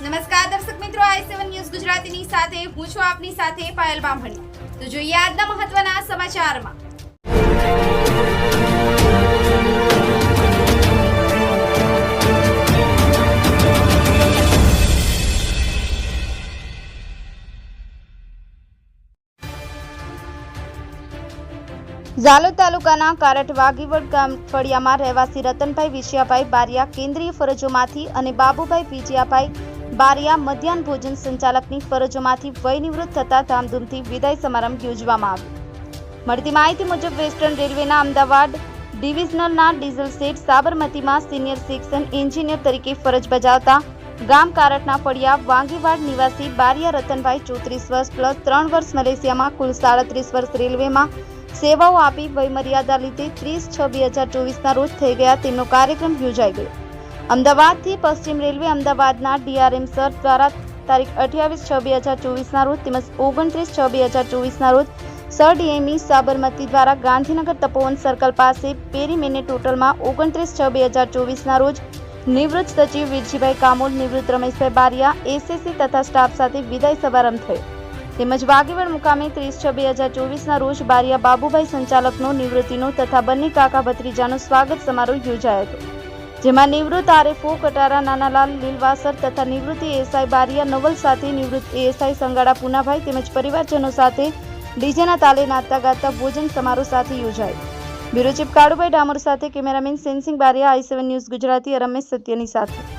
નમસ્કાર દર્શક મિત્રો, આઈ સેવન ન્યૂઝ ગુજરાતીની સાથે, હું છું આપની સાથે પાયલ બામણી. તો જોઈએ આજના મહત્વના સમાચારમાં. ઝાલોદ તાલુકાના કારટ ગીવડ ગામ ફળિયામાં રહેવાસી રતનભાઈ વિશિયાભાઈ બારિયા કેન્દ્રીય ફરજોમાંથી અને બાબુભાઈ વિજયાભાઈ બારિયા મધ્યાહન ભોજન સંચાલકની ફરજોમાંથી વય નિવૃત્ત થતા ધામધૂમથી વિદાય સમારંભ યોજવામાં આવ્યો. મળતી માહિતી મુજબ વેસ્ટર્ન રેલવેના અમદાવાદ ડિવિઝનલના ડીઝલ સેટ સાબરમતીમાં સિનિયર સેક્શન એન્જિનિયર તરીકે ફરજ બજાવતા ગામ કારટના ફળિયા વાંગીવાડ નિવાસી બારિયા રતનભાઈ ચોત્રીસ વર્ષ પ્લસ ત્રણ વર્ષ મલેશિયામાં કુલ સાડત્રીસ વર્ષ રેલવેમાં સેવાઓ આપી વયમર્યાદા લીધે ત્રીસ છ બે હજાર ચોવીસના રોજ થઈ ગયા. તેમનો કાર્યક્રમ યોજાઈ ગયો. અમદાવાદથી પશ્ચિમ રેલવે અમદાવાદના ડીઆરએમ સર દ્વારા તારીખ અઠ્યાવીસ છ બે હજાર ચોવીસના રોજ તેમજ ઓગણત્રીસ છ બે હજાર ચોવીસના રોજ સર ડીએમઈ સાબરમતી દ્વારા ગાંધીનગર તપોવન સર્કલ પાસે પેરીમેને ટોટલમાં ઓગણત્રીસ છ બે હજાર ચોવીસના રોજ નિવૃત્ત સચિવ વીરજીભાઈ કામોલ, નિવૃત્ત રમેશભાઈ બારિયા, એસએસસી તથા સ્ટાફ સાથે વિદાય સમારંભ થયો. તેમજ વાઘેવડ મુકામે ત્રીસ છ બે હજાર ચોવીસના રોજ બારિયા બાબુભાઈ સંચાલકનો નિવૃત્તિનો તથા બંને કાકા ભત્રીજાનો સ્વાગત સમારોહ યોજાયો હતો. જેમાં નિવૃત્ત આરએફઓ કટારા નાનાલાલ લીલવાસર તથા નિવૃત્તિ એએસઆઈ બારિયા નવલ સાથે નિવૃત્ત એએસઆઈ સંગાડા પૂનાભાઈ તેમજ પરિવારજનો સાથે ડીજેના તાલે નાચતા ગાતા ભોજન સમારોહ સાથે યોજાય. બ્યુરો ચીફ કાળુભાઈ ડામોર સાથે cameraman Sensing Bariya, I seven news Gujarati Ramesh સત્યની સાથે.